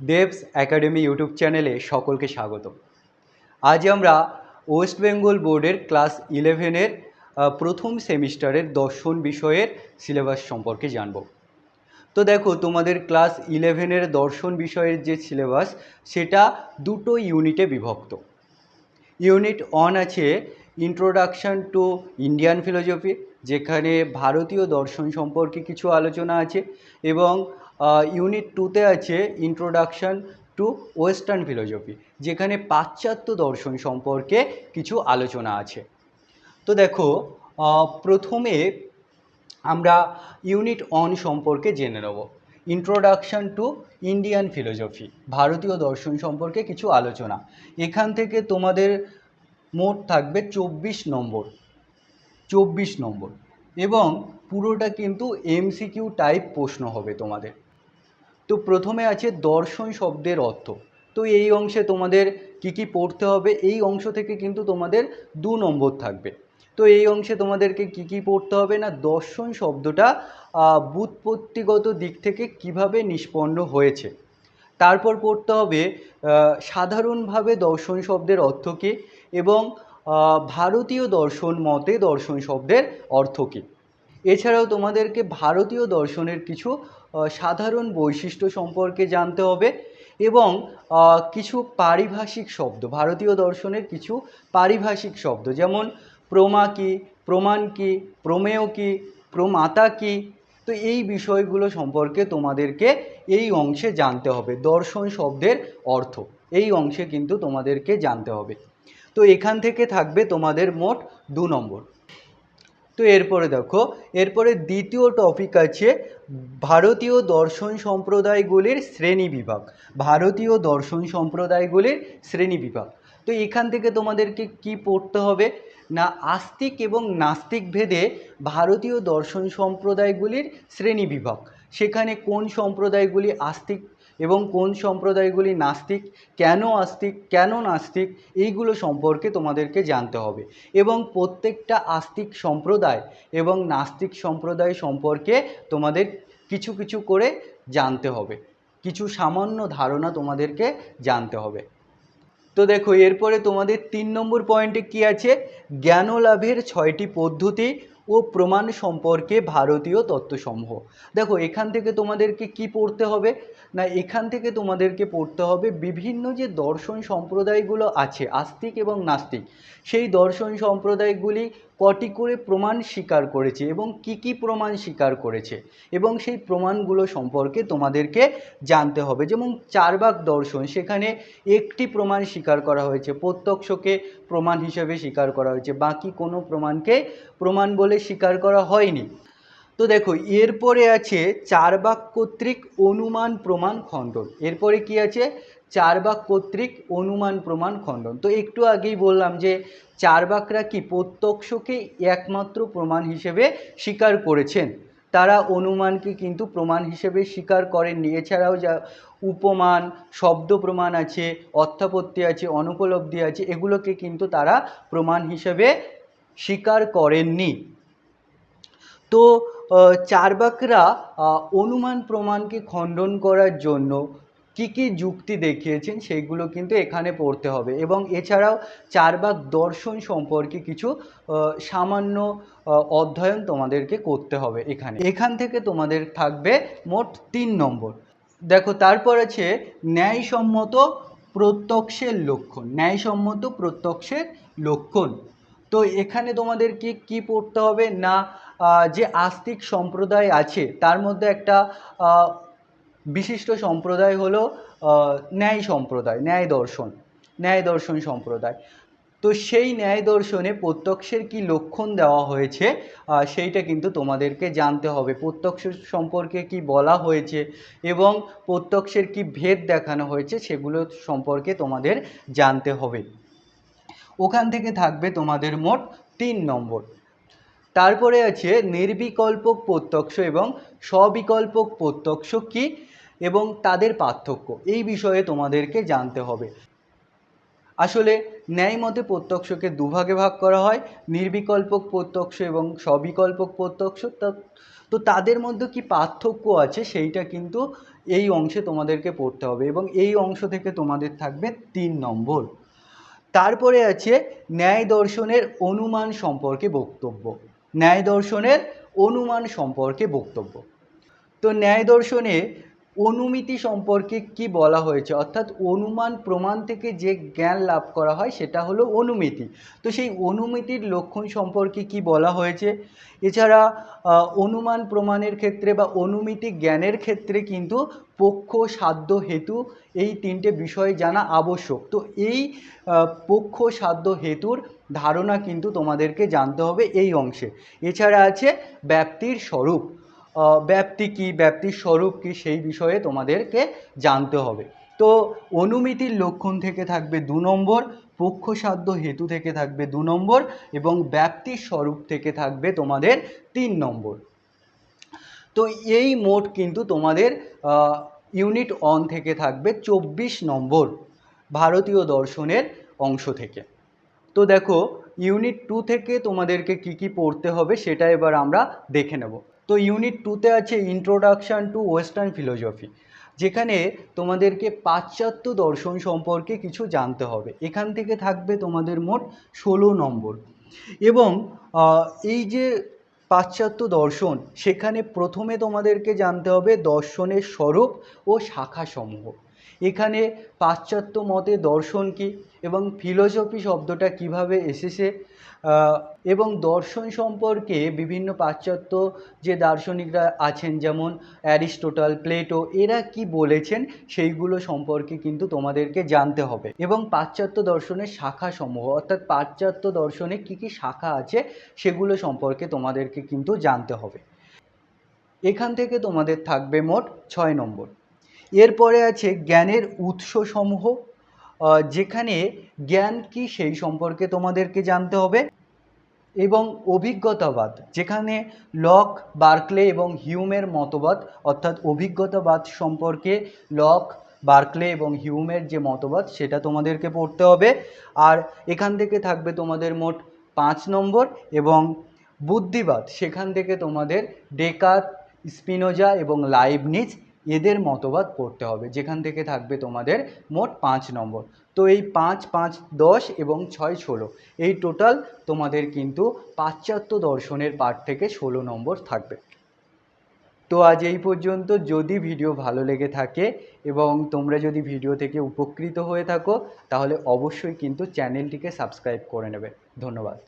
দেবস academy YouTube চ্যানেলে সকলকে স্বাগত আজ আমরা ওয়েস্ট বেঙ্গল বোর্ডের ক্লাস ইলেভেনের প্রথম সেমিস্টারের দর্শন বিষয়ের সিলেবাস সম্পর্কে জানব। তো দেখো, তোমাদের ক্লাস ইলেভেনের দর্শন বিষয়ের যে সিলেবাস সেটা দুটো ইউনিটে বিভক্ত। ইউনিট ওয়ান আছে ইন্ট্রোডাকশন টু ইন্ডিয়ান ফিলোজফি যেখানে ভারতীয় দর্শন সম্পর্কে কিছু আলোচনা আছে এবং ইউনিট টুতে আছে ইন্ট্রোডাকশন টু ওয়েস্টার্ন ফিলোজফি যেখানে পাশ্চাত্য দর্শন সম্পর্কে কিছু আলোচনা আছে। তো দেখো প্রথমে আমরা ইউনিট অন সম্পর্কে জেনে নেব। ইন্ট্রোডাকশন টু ইন্ডিয়ান ফিলোজফি ভারতীয় দর্শন সম্পর্কে কিছু আলোচনা। এখান থেকে তোমাদের মোট থাকবে চব্বিশ নম্বর চব্বিশ নম্বর। এবং পুরোটা কিন্তু এমসিকিউ টাইপ প্রশ্ন হবে তোমাদের। তো প্রথমে আছে দর্শন শব্দের অর্থ। তো এই অংশে তোমাদের কি কি পড়তে হবে এই অংশ থেকে কিন্তু তোমাদের দু নম্বর থাকবে। তো এই অংশে তোমাদেরকে কি কি পড়তে হবে না দর্শন শব্দটা আহ, ব্যুৎপত্তিগত দিক থেকে কীভাবে নিষ্পন্ন হয়েছে। তারপর পড়তে হবে সাধারণভাবে দর্শন শব্দের অর্থ কী এবং ভারতীয় দর্শন মতে দর্শন শব্দের অর্থ কী। এছাড়াও তোমাদেরকে ভারতীয় দর্শনের কিছু সাধারণ বৈশিষ্ট্য সম্পর্কে জানতে হবে এবং কিছু পারিভাষিক শব্দ, ভারতীয় দর্শনের কিছু পারিভাষিক শব্দ, যেমন প্রমা কী, প্রমাণ কী, প্রমেয় কী, প্রমাতা কী, তো এই বিষয়গুলো সম্পর্কে তোমাদেরকে এই অংশে জানতে হবে, দর্শন শব্দের অর্থ, এই অংশে কিন্তু তোমাদেরকে জানতে হবে। তো এখান থেকে থাকবে তোমাদের মোট দু নম্বর। তো এরপরে দেখো, এরপরে দ্বিতীয় টপিক আছে ভারতীয় দর্শন সম্প্রদায়গুলির শ্রেণি বিভাগ। ভারতীয় দর্শন সম্প্রদায়গুলির শ্রেণি বিভাগ। তো এখান থেকে তোমাদেরকে কি পড়তে হবে? না, আস্তিক এবং নাস্তিক ভেদে ভারতীয় দর্শন সম্প্রদায়গুলির শ্রেণি বিভাগ। সেখানে কোন সম্প্রদায়গুলি আস্তিক এবং কোন সম্প্রদায়গুলি নাস্তিক, কেন আস্তিক, কেন নাস্তিক, এইগুলো সম্পর্কে তোমাদেরকে জানতে হবে। এবং প্রত্যেকটা আস্তিক সম্প্রদায় এবং নাস্তিক সম্প্রদায় সম্পর্কে তোমাদের কিছু কিছু করে জানতে হবে। কিছু সামান্য ধারণা তোমাদেরকে জানতে হবে। তো দেখো, এরপরে তোমাদের তিন নম্বর পয়েন্টে কি আছে? জ্ঞান লাভের ছয়টি পদ্ধতি ও প্রমাণ সম্পর্কে ভারতীয় তত্ত্বসমূহ। দেখো, এখান থেকে তোমাদেরকে কি পড়তে হবে? না, এখান থেকে তোমাদেরকে পড়তে হবে বিভিন্ন যে দর্শন সম্প্রদায়গুলো আছে, আস্তিক এবং নাস্তিক, সেই দর্শন সম্প্রদায়গুলি কটি করে প্রমাণ স্বীকার করেছে এবং কি কি প্রমাণ স্বীকার করেছে? এবং সেই প্রমাণগুলো সম্পর্কে তোমাদেরকে জানতে হবে। যেমন চারবাক দর্শন, সেখানে একটি প্রমাণ স্বীকার করা হয়েছে, প্রত্যক্ষকে প্রমাণ হিসেবে স্বীকার করা হয়েছে, বাকি কোনো প্রমাণকে প্রমাণ বলে স্বীকার করা হয়নি। তো দেখো, এরপরে আছে চারবাক কর্তৃক অনুমান প্রমাণ খণ্ডন। এরপরে কি আছে? চারবাক কর্তৃক অনুমান প্রমাণ খণ্ডন। তো একটু আগেই বললাম যে চারবাকরা কি প্রত্যক্ষকে একমাত্র প্রমাণ হিসেবে স্বীকার করেছেন? তারা অনুমানকে কিন্তু প্রমাণ হিসেবে স্বীকার করেননি। এছাড়াও যা উপমান, শব্দ প্রমাণ আছে, অর্থাপত্তি আছে, অনুপলব্ধি আছে, এগুলোকে কিন্তু তারা প্রমাণ হিসেবে স্বীকার করেননি। তো চার্বাকরা অনুমান প্রমাণকে খণ্ডন করার জন্য কি কি যুক্তি দেখিয়েছেন সেইগুলো কিন্তু এখানে পড়তে হবে। এবং এছাড়াও চারবাক দর্শন সম্পর্কে কিছু সামান্য অধ্যয়ন তোমাদেরকে করতে হবে এখানে। এখান থেকে তোমাদের থাকবে মোট তিন নম্বর। দেখো, তারপর আছে ন্যায়সম্মত প্রত্যক্ষের লক্ষণ। ন্যায়সম্মত প্রত্যক্ষের লক্ষণ। তো এখানে তোমাদেরকে কি পড়তে হবে না যে আস্তিক সম্প্রদায় আছে, তার মধ্যে একটা বিশিষ্ট সম্প্রদায় হলো ন্যায় সম্প্রদায়, ন্যায় দর্শন ন্যায় দর্শন সম্প্রদায়। তো সেই ন্যায় দর্শনে প্রত্যক্ষের কি লক্ষণ দেওয়া হয়েছে সেইটা কিন্তু তোমাদেরকে জানতে হবে। প্রত্যক্ষ সম্পর্কে কি বলা হয়েছে এবং প্রত্যক্ষের কি ভেদ দেখানো হয়েছে, সেগুলো সম্পর্কে তোমাদের জানতে হবে। ওখান থেকে থাকবে তোমাদের মোট তিন নম্বর। তারপরে আছে, নির্বিকল্পক প্রত্যক্ষ এবং স্ববিকল্পক প্রত্যক্ষ কি? এবং তাদের পার্থক্য। এই বিষয়ে তোমাদেরকে জানতে হবে। আসলে ন্যায়মতে প্রত্যক্ষকে দুভাগে ভাগ করা হয়। নির্বিকল্পক প্রত্যক্ষ এবং স্ববিকল্পক প্রত্যক্ষ। তো তাদের মধ্যে কি পার্থক্য আছে সেইটা কিন্তু এই অংশে তোমাদেরকে পড়তে হবে এবং এই অংশ থেকে তোমাদের থাকবে তিন নম্বর। তারপরে আছে ন্যায় দর্শনের অনুমান সম্পর্কে বক্তব্য। ন্যায় দর্শনের অনুমান সম্পর্কে বক্তব্য। তো ন্যায় দর্শনে অনুমিতি সম্পর্কে কি বলা হয়েছে? অর্থাৎ অনুমান প্রমাণ থেকে যে জ্ঞান লাভ করা হয় সেটা হলো অনুমিতি। তো সেই অনুমিতির লক্ষণ সম্পর্কে কি বলা হয়েছে? এছাড়া অনুমান প্রমাণের ক্ষেত্রে বা অনুমিতি জ্ঞানের ক্ষেত্রে কিন্তু পক্ষ, সাধ্য, হেতু এই তিনটে বিষয় জানা আবশ্যক। তো এই পক্ষ, সাধ্য, হেতুর ধারণা কিন্তু তোমাদেরকে জানতে হবে এই অংশে। এছাড়া আছে ব্যাপ্তির স্বরূপ। ব্যাপ্তি কি ব্যাপ্তির স্বরূপ কি সেই বিষয়ে তোমাদেরকে জানতে হবে। তো অনুমিতির লক্ষণ থেকে থাকবে দু নম্বর, পক্ষসাধ্য হেতু থেকে থাকবে দু নম্বর এবং ব্যাপ্তির স্বরূপ থেকে থাকবে তোমাদের তিন নম্বর। তো এই মোট কিন্তু তোমাদের ইউনিট অন থেকে থাকবে চব্বিশ নম্বর ভারতীয় দর্শনের অংশ থেকে। তো দেখো, ইউনিট টু থেকে তোমাদেরকে কি কি পড়তে হবে সেটা এবার আমরা দেখে নেব। তো ইউনিট টুতে আছে ইন্ট্রোডাকশান টু ওয়েস্টার্ন ফিলোজফি যেখানে তোমাদেরকে পাশ্চাত্য দর্শন সম্পর্কে কিছু জানতে হবে। এখান থেকে থাকবে তোমাদের মোট ষোলো নম্বর। এবং এই যে পাশ্চাত্য দর্শন, সেখানে প্রথমে তোমাদেরকে জানতে হবে দর্শনের স্বরূপ ও শাখাসমূহ। এখানে পাশ্চাত্য মতে দর্শন কি এবং ফিলোসফি শব্দটা কীভাবে এসেছে? এবং দর্শন সম্পর্কে বিভিন্ন পাশ্চাত্য যে দার্শনিকরা আছেন, যেমন অ্যারিস্টোটল, প্লেটো, এরা কি বলেছেন সেইগুলো সম্পর্কে কিন্তু তোমাদেরকে জানতে হবে। এবং পাশ্চাত্য দর্শনের শাখাসমূহ, অর্থাৎ পাশ্চাত্য দর্শনে কি কি শাখা আছে সেগুলো সম্পর্কে তোমাদেরকে কিন্তু জানতে হবে। এখান থেকে তোমাদের থাকবে মোট ছয় নম্বর। এরপরে আছে জ্ঞানের উৎসসমূহ যেখানে জ্ঞান কি সেই সম্পর্কে তোমাদেরকে জানতে হবে এবং অভিজ্ঞতাবাদ, যেখানে লক, বার্কলে এবং হিউমের মতবাদ, অর্থাৎ অভিজ্ঞতাবাদ সম্পর্কে লক, বার্কলে এবং হিউমের যে মতবাদ, সেটা তোমাদেরকে পড়তে হবে। আর এখান থেকে থাকবে তোমাদের মোট পাঁচ নম্বর এবং বুদ্ধিবাদ, সেখান থেকে তোমাদের ডেকাত, স্পিনোজা এবং লাইবনিজ এদের মতবাদ পড়তে হবে। যেখান থেকে থাকবে তোমাদের মোট পাঁচ নম্বর। তো এই পাঁচ পাঁচ, দশ এবং ছয়, ষোলো, এই টোটাল তোমাদের কিন্তু পাশ্চাত্য দর্শনের পাঠ থেকে ষোলো নম্বর থাকবে। তো আজ এই পর্যন্ত। যদি ভিডিও ভালো লেগে থাকে এবং তোমরা যদি ভিডিও থেকে উপকৃত হয়ে থাকো, তাহলে অবশ্যই কিন্তু চ্যানেলটিকে সাবস্ক্রাইব করে নেবে। ধন্যবাদ।